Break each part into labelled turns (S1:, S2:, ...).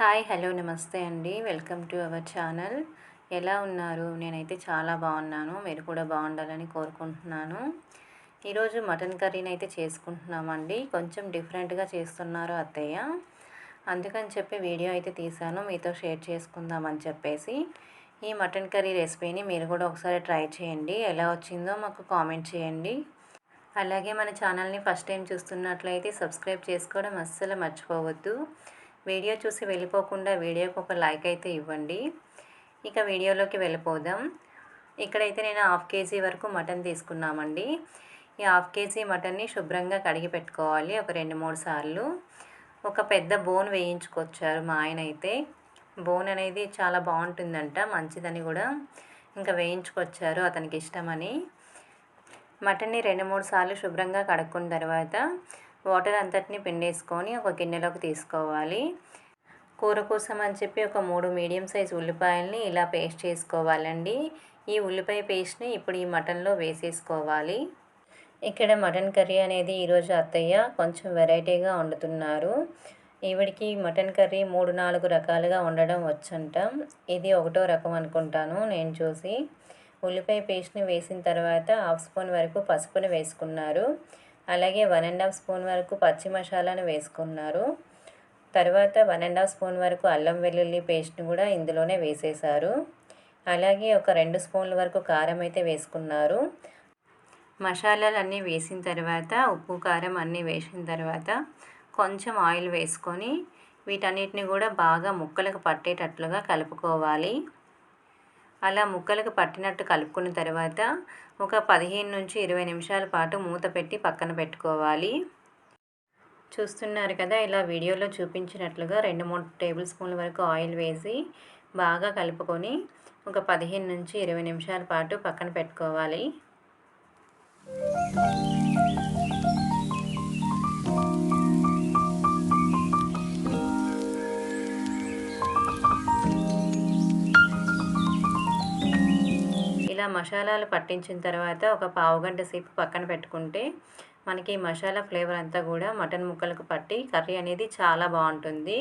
S1: Hi hello నమస్తే అండి. Welcome to our channel. ఎలా ఉన్నారు? నేనైతే చాలా బాగున్నాను. మీరు కూడా బాగుండాలని కోరుకుంటున్నాను. ఈరోజు మటన్ కర్రీని అయితే చేసుకుంటున్నామండి. కొంచెం డిఫరెంట్గా చేస్తున్నారు అత్తయ్య. అందుకని చెప్పి వీడియో అయితే తీశాను. మీతో షేర్ చేసుకుందామని చెప్పేసి. ఈ మటన్ కర్రీ రెసిపీని మీరు కూడా ఒకసారి ట్రై చేయండి. ఎలా వచ్చిందో మాకు కామెంట్ చేయండి. అలాగే మన ఛానల్ని ఫస్ట్ టైం చూస్తున్నట్లయితే సబ్స్క్రైబ్ చేసుకోవడం అస్సలు మర్చిపోవద్దు. వీడియో చూసి వెళ్ళిపోకుండా వీడియోకి ఒక లైక్ అయితే ఇవ్వండి. ఇక వీడియోలోకి వెళ్ళిపోదాం. ఇక్కడైతే నేను హాఫ్ కేజీ వరకు మటన్ తీసుకున్నామండి. ఈ హాఫ్ కేజీ మటన్ని శుభ్రంగా కడిగి పెట్టుకోవాలి ఒక రెండు మూడు సార్లు. ఒక పెద్ద బోన్ వేయించుకొచ్చారు మా ఆయన అయితే. బోన్ అనేది చాలా బాగుంటుందంట మంచిదని కూడా ఇంకా వేయించుకొచ్చారు అతనికి ఇష్టమని. మటన్ని రెండు మూడు సార్లు శుభ్రంగా కడుక్కున్న తర్వాత వాటర్ అంతటిని పిండేసుకొని ఒక గిన్నెలోకి తీసుకోవాలి. కూర కోసం అని చెప్పి ఒక మూడు మీడియం సైజ్ ఉల్లిపాయలని ఇలా పేస్ట్ చేసుకోవాలండి. ఈ ఉల్లిపాయ పేస్ట్ని ఇప్పుడు ఈ మటన్లో వేసేసుకోవాలి. ఇక్కడ మటన్ కర్రీ అనేది ఈరోజు అత్తయ్య కొంచెం వెరైటీగా వండుతున్నారు. ఈవిడికి మటన్ కర్రీ మూడు నాలుగు రకాలుగా వండడం వచ్చంట. ఇది ఒకటో రకం అనుకుంటాను నేను చూసి. ఉల్లిపాయ పేస్ట్ని వేసిన తర్వాత హాఫ్ స్పూన్ వరకు పసుపుని వేసుకున్నారు. అలాగే వన్ అండ్ హాఫ్ స్పూన్ వరకు పచ్చి మసాలాను వేసుకున్నారు. తర్వాత వన్ అండ్ హాఫ్ స్పూన్ వరకు అల్లం వెల్లుల్లి పేస్ట్ని కూడా ఇందులోనే వేసేసారు అలాగే ఒక రెండు స్పూన్ల వరకు కారం అయితే వేసుకున్నారు. మసాలాలు అన్నీ వేసిన తర్వాత ఉప్పు కారం అన్నీ వేసిన తర్వాత కొంచెం ఆయిల్ వేసుకొని వీటన్నిటిని కూడా బాగా ముక్కలకు పట్టేటట్లుగా కలుపుకోవాలి. అలా ముక్కలకు పట్టినట్టు కలుపుకున్న తర్వాత ఒక పదిహేను నుంచి ఇరవై నిమిషాల పాటు మూత పెట్టి పక్కన పెట్టుకోవాలి. చూస్తున్నారు కదా ఇలా వీడియోలో చూపించినట్లుగా రెండు మూడు టేబుల్ స్పూన్ల వరకు ఆయిల్ వేసి బాగా కలుపుకొని ఒక పదిహేను నుంచి ఇరవై నిమిషాల పాటు పక్కన పెట్టుకోవాలి. ఇలా మసాలాలు పట్టించిన తర్వాత ఒక పావు గంట సేపు పక్కన పెట్టుకుంటే మనకి మసాలా ఫ్లేవర్ అంతా కూడా మటన్ ముక్కలకు పట్టి కర్రీ అనేది చాలా బాగుంటుంది.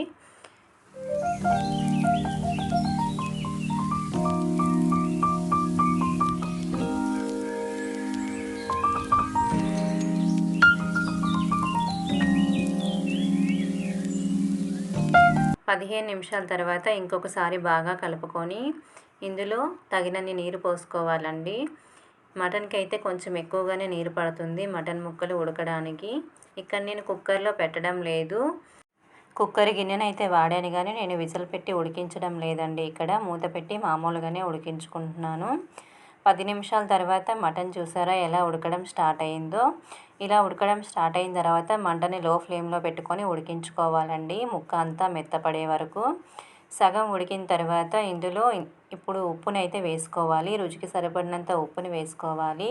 S1: పదిహేను నిమిషాల తర్వాత ఇంకొకసారి బాగా కలుపుకొని ఇందులో తగినన్ని నీరు పోసుకోవాలండి. మటన్కి అయితే కొంచెం ఎక్కువగానే నీరు పడుతుంది మటన్ ముక్కలు ఉడకడానికి. ఇక్కడ నేను కుక్కర్లో పెట్టడం లేదు. కుక్కర్ గిన్నెనైతే వాడాను కానీ నేను విజల్ పెట్టి ఉడికించడం లేదండి ఇక్కడ. మూత పెట్టి మామూలుగానే ఉడికించుకుంటున్నాను. పది నిమిషాల తర్వాత మటన్ చూసారా ఎలా ఉడకడం స్టార్ట్ అయిందో. ఇలా ఉడకడం స్టార్ట్ అయిన తర్వాత మంటని లో ఫ్లేమ్లో పెట్టుకొని ఉడికించుకోవాలండి. ముక్క అంతా మెత్తపడే వరకు. సగం ఉడికిన తర్వాత ఇందులో ఇప్పుడు ఉప్పుని అయితే వేసుకోవాలి. రుచికి సరిపడినంత ఉప్పుని వేసుకోవాలి.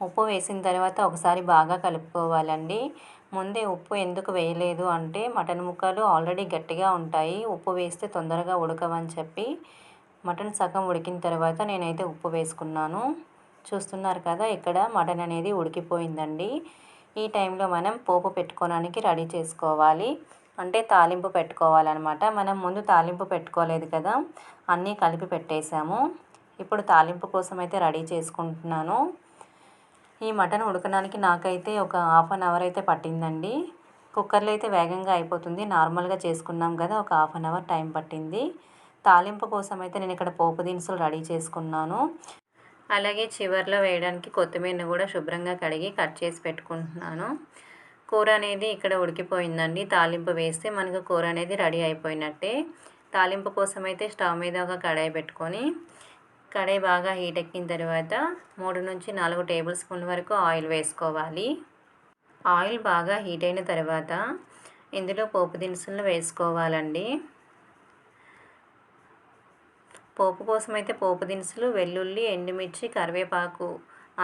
S1: ఉప్పు వేసిన తర్వాత ఒకసారి బాగా కలుపుకోవాలండి. ముందే ఉప్పు ఎందుకు వేయలేదు అంటే మటన్ ముక్కలు ఆల్రెడీ గట్టిగా ఉంటాయి. ఉప్పు వేస్తే తొందరగా ఉడకవని చెప్పి మటన్ సగం ఉడికిన తర్వాత నేనైతే ఉప్పు వేసుకున్నాను. చూస్తున్నారు కదా ఇక్కడ మటన్ అనేది ఉడికిపోయిందండి. ఈ టైంలో మనం పోపు పెట్టుకోవడానికి రెడీ చేసుకోవాలి. అంటే తాలింపు పెట్టుకోవాలన్నమాట. మనం ముందు తాలింపు పెట్టుకోలేదు కదా అన్నీ కలిపి పెట్టేశాము. ఇప్పుడు తాలింపు కోసం అయితే రెడీ చేసుకుంటున్నాను. ఈ మటన్ ఉడకడానికి నాకైతే ఒక హాఫ్ అన్ అవర్ అయితే పట్టిందండి. కుక్కర్లో అయితే వేగంగా అయిపోతుంది. నార్మల్గా చేసుకున్నాం కదా ఒక హాఫ్ అన్ అవర్ టైం పట్టింది. తాలింపు కోసం అయితే నేను ఇక్కడ పోపు దినుసులు రెడీ చేసుకున్నాను. అలాగే చివరిలో వేయడానికి కొత్తిమీర కూడా శుభ్రంగా కడిగి కట్ చేసి పెట్టుకుంటున్నాను. కూర అనేది ఇక్కడ ఉడికిపోయిందండి. తాలింపు వేస్తే మనకు కూర అనేది రెడీ అయిపోయినట్టే. తాలింపు కోసం అయితే స్టవ్ మీద ఒక కడాయి పెట్టుకొని కడాయి బాగా హీట్ ఎక్కిన తర్వాత మూడు నుంచి నాలుగు టేబుల్ స్పూన్ వరకు ఆయిల్ వేసుకోవాలి. ఆయిల్ బాగా హీట్ అయిన తర్వాత ఇందులో పోపు దినుసులు వేసుకోవాలండి. పోపు కోసం అయితే పోపు దినుసులు వెల్లుల్లి ఎండుమిర్చి కరివేపాకు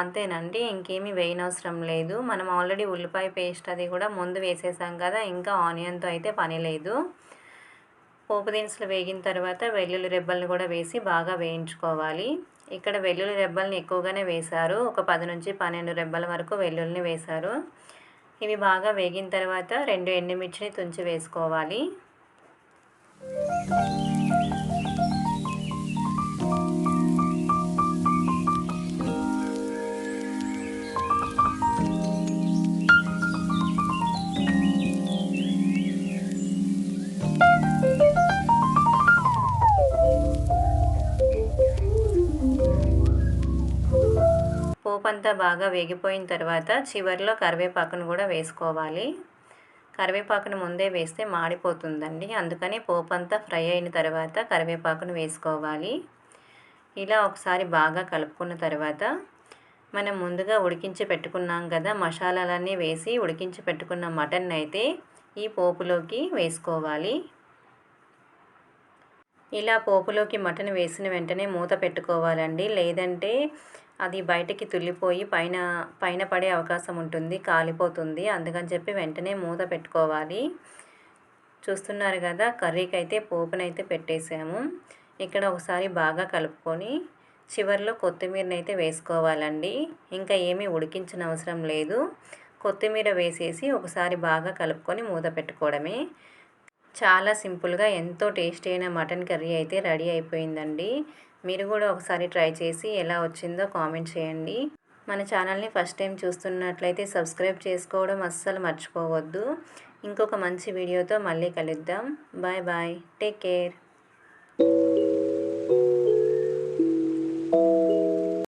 S1: అంతేనండి ఇంకేమీ వేయనవసరం లేదు. మనం ఆల్రెడీ ఉల్లిపాయ పేస్ట్ అది కూడా ముందు వేసేసాం కదా ఇంకా ఆనియన్తో అయితే పని లేదు. పోపు దినుసులు వేగిన తర్వాత వెల్లుల్లి రెబ్బల్ని కూడా వేసి బాగా వేయించుకోవాలి. ఇక్కడ వెల్లుల్లి రెబ్బల్ని ఎక్కువగానే వేశారు. ఒక పది నుంచి పన్నెండు రెబ్బల వరకు వెల్లుల్లిని వేశారు. ఇవి బాగా వేగిన తర్వాత రెండు ఎండుమిర్చిని తుంచి వేసుకోవాలి. పోపు అంతా బాగా వేగిపోయిన తర్వాత చివరిలో కరివేపాకును కూడా వేసుకోవాలి. కరివేపాకును ముందే వేస్తే మాడిపోతుందండి. అందుకని పోపు అంతా ఫ్రై అయిన తర్వాత కరివేపాకును వేసుకోవాలి. ఇలా ఒకసారి బాగా కలుపుకున్న తర్వాత మనం ముందుగా ఉడికించి పెట్టుకున్నాం కదా మసాలాలన్నీ వేసి ఉడికించి పెట్టుకున్న మటన్ అయితే ఈ పోపులోకి వేసుకోవాలి. ఇలా పోపులోకి మటన్ వేసిన వెంటనే మూత పెట్టుకోవాలండి. లేదంటే అది బయటికి తుల్లిపోయి పైన పైన పడే అవకాశం ఉంటుంది కాలిపోతుంది. అందుకని చెప్పి వెంటనే మూత పెట్టుకోవాలి. చూస్తున్నారు కదా కర్రీకి అయితే పోపునైతే పెట్టేసాము ఇక్కడ ఒకసారి బాగా కలుపుకొని చివరిలో కొత్తిమీరని అయితే వేసుకోవాలండి. ఇంకా ఏమీ ఉడికించిన అవసరం లేదు. కొత్తిమీర వేసేసి ఒకసారి బాగా కలుపుకొని మూత పెట్టుకోవడమే. చాలా సింపుల్గా ఎంతో టేస్టీ అయిన మటన్ కర్రీ అయితే రెడీ అయిపోయిందండి. మీరు కూడా ఒకసారి ట్రై చేసి ఎలా వచ్చిందో కామెంట్ చేయండి. మన ఛానల్ని ఫస్ట్ టైం చూస్తున్నట్లయితే సబ్స్క్రైబ్ చేసుకోవడం అస్సలు మర్చిపోవద్దు. ఇంకొక మంచి వీడియోతో మళ్ళీ కలుద్దాం. Bye bye. Take care.